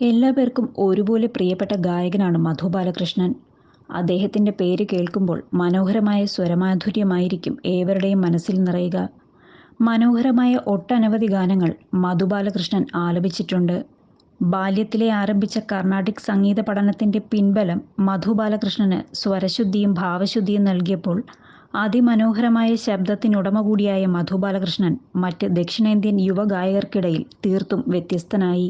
എല്ലാവർക്കും ഒരുപോലെ പ്രിയപ്പെട്ട ഗായകനാണ് മധു ബാലകൃഷ്ണൻ. അദ്ദേഹത്തിന്റെ പേര് കേൾക്കുമ്പോൾ മനോഹരമായ സ്വരമാധുര്യമായിരിക്കും ഏവരുടെയും മനസ്സിൽ നിറയുക. മനോഹരമായ ഒട്ടനവധി ഗാനങ്ങൾ മധു ബാലകൃഷ്ണൻ ആലപിച്ചിട്ടുണ്ട്. ബാല്യത്തിലെ ആരംഭിച്ച കർണാട്ടിക് സംഗീത പഠനത്തിന്റെ പിൻബലം മധു ബാലകൃഷ്ണന് സ്വരശുദ്ധിയും ഭാവശുദ്ധിയും നൽകിയപ്പോൾ അതിമനോഹരമായ ശബ്ദത്തിനുടമ കൂടിയായ മധു ബാലകൃഷ്ണൻ മറ്റ് ദക്ഷിണേന്ത്യൻ യുവഗായകർക്കിടയിൽ തീർത്തും വ്യത്യസ്തനായി.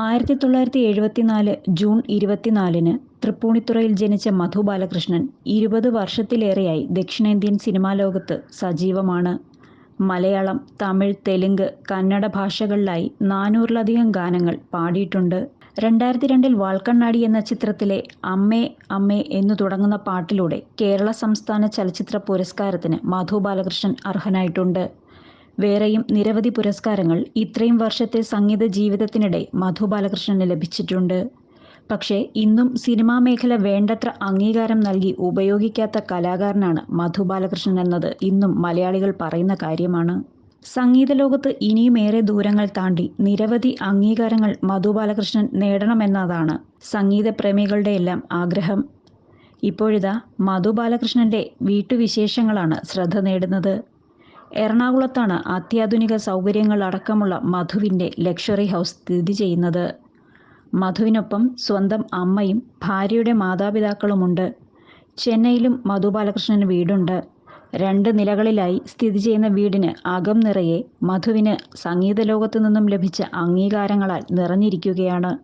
ആയിരത്തി തൊള്ളായിരത്തി എഴുപത്തിനാല് ജൂൺ ഇരുപത്തിനാലിന് തൃപ്പൂണിത്തുറയിൽ ജനിച്ച മധു ബാലകൃഷ്ണൻ ഇരുപത് വർഷത്തിലേറെയായി ദക്ഷിണേന്ത്യൻ സിനിമാ ലോകത്ത് സജീവമാണ്. മലയാളം തമിഴ് തെലുങ്ക് കന്നഡ ഭാഷകളിലായി നാനൂറിലധികം ഗാനങ്ങൾ പാടിയിട്ടുണ്ട്. രണ്ടായിരത്തി രണ്ടിൽ വാൾക്കണ്ണാടി എന്ന ചിത്രത്തിലെ അമ്മേ അമ്മേ എന്നു തുടങ്ങുന്ന പാട്ടിലൂടെ കേരള സംസ്ഥാന ചലച്ചിത്ര പുരസ്കാരത്തിന് മധു ബാലകൃഷ്ണൻ അർഹനായിട്ടുണ്ട്. വേറെയും നിരവധി പുരസ്കാരങ്ങൾ ഇത്രയും വർഷത്തെ സംഗീത ജീവിതത്തിനിടെ മധു ബാലകൃഷ്ണന് ലഭിച്ചിട്ടുണ്ട്. പക്ഷേ ഇന്നും സിനിമാ മേഖല വേണ്ടത്ര അംഗീകാരം നൽകി ഉപയോഗിക്കാത്ത കലാകാരനാണ് മധു ബാലകൃഷ്ണൻ എന്നത് ഇന്നും മലയാളികൾ പറയുന്ന കാര്യമാണ്. സംഗീത ലോകത്ത് ഇനിയും ഏറെ ദൂരങ്ങൾ താണ്ടി നിരവധി അംഗീകാരങ്ങൾ മധു ബാലകൃഷ്ണൻ നേടണമെന്നതാണ് സംഗീത പ്രേമികളുടെ എല്ലാം ആഗ്രഹം. ഇപ്പോഴിതാ മധു ബാലകൃഷ്ണന്റെ വീട്ടുവിശേഷങ്ങളാണ് ശ്രദ്ധ നേടുന്നത്. എറണാകുളത്താണ് അത്യാധുനിക സൗകര്യങ്ങൾ അടക്കമുള്ള മധുവിന്റെ ലക്ഷറി ഹൗസ് സ്ഥിതി ചെയ്യുന്നത്. മധുവിനൊപ്പം സ്വന്തം അമ്മയും ഭാര്യയുടെ മാതാപിതാക്കളുമുണ്ട്. ചെന്നൈയിലും മധു ബാലകൃഷ്ണന് വീടുണ്ട്. രണ്ട് നിലകളിലായി സ്ഥിതി ചെയ്യുന്ന വീടിന് അകം നിറയെ മധുവിന് സംഗീത ലോകത്തു നിന്നും ലഭിച്ച അംഗീകാരങ്ങളാൽ നിറഞ്ഞിരിക്കുകയാണ്.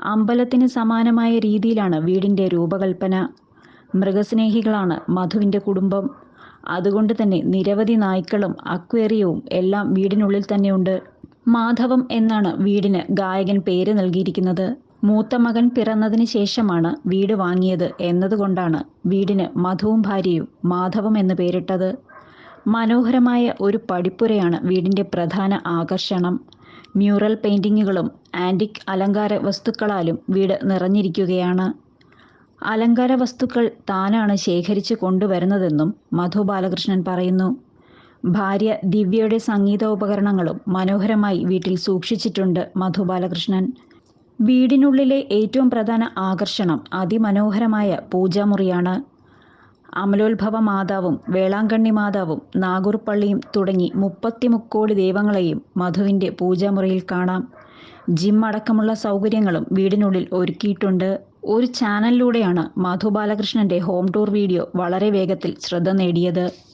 അമ്പലത്തിന് സമാനമായ രീതിയിലാണ് വീടിന്റെ രൂപകൽപ്പന. മൃഗസ്നേഹികളാണ് മധുവിന്റെ കുടുംബം. അതുകൊണ്ട് തന്നെ നിരവധി നായ്ക്കളും അക്വേറിയവും എല്ലാം വീടിനുള്ളിൽ തന്നെയുണ്ട് മാധവം എന്നാണ് വീടിന് ഗായകൻ പേര് നൽകിയിരിക്കുന്നത്. മൂത്ത മകൻ പിറന്നതിന് ശേഷമാണ് വീട് വാങ്ങിയത് എന്നതുകൊണ്ടാണ് വീടിന് മധുവും ഭാര്യയും മാധവം എന്ന് പേരിട്ടത്. മനോഹരമായ ഒരു പടിപ്പുരയാണ് വീടിന്റെ പ്രധാന ആകർഷണം. മ്യൂറൽ പെയിന്റിങ്ങുകളും ആന്റിക് അലങ്കാര വസ്തുക്കളാലും വീട് നിറഞ്ഞിരിക്കുകയാണ്. അലങ്കാര വസ്തുക്കൾ താനാണ് ശേഖരിച്ച് കൊണ്ടുവരുന്നതെന്നും മധു ബാലകൃഷ്ണൻ പറയുന്നു. ഭാര്യ ദിവ്യയുടെ സംഗീതോപകരണങ്ങളും മനോഹരമായി വീട്ടിൽ സൂക്ഷിച്ചിട്ടുണ്ട് മധു ബാലകൃഷ്ണൻ. വീടിനുള്ളിലെ ഏറ്റവും പ്രധാന ആകർഷണം അതിമനോഹരമായ പൂജാമുറിയാണ്. അമലോത്ഭവ മാതാവും വേളാങ്കണ്ണി മാതാവും നാഗൂർപ്പള്ളിയും തുടങ്ങി മുപ്പത്തി മുക്കോടി ദൈവങ്ങളെയും മധുവിന്റെ പൂജാമുറിയിൽ കാണാം. ജിം അടക്കമുള്ള സൗകര്യങ്ങളും വീടിനുള്ളിൽ ഒരുക്കിയിട്ടുണ്ട്. ഒരു ചാനലിലൂടെയാണ് മധു ബാലകൃഷ്ണന്റെ ഹോം ടൂർ വീഡിയോ വളരെ വേഗത്തിൽ ശ്രദ്ധ നേടിയത്.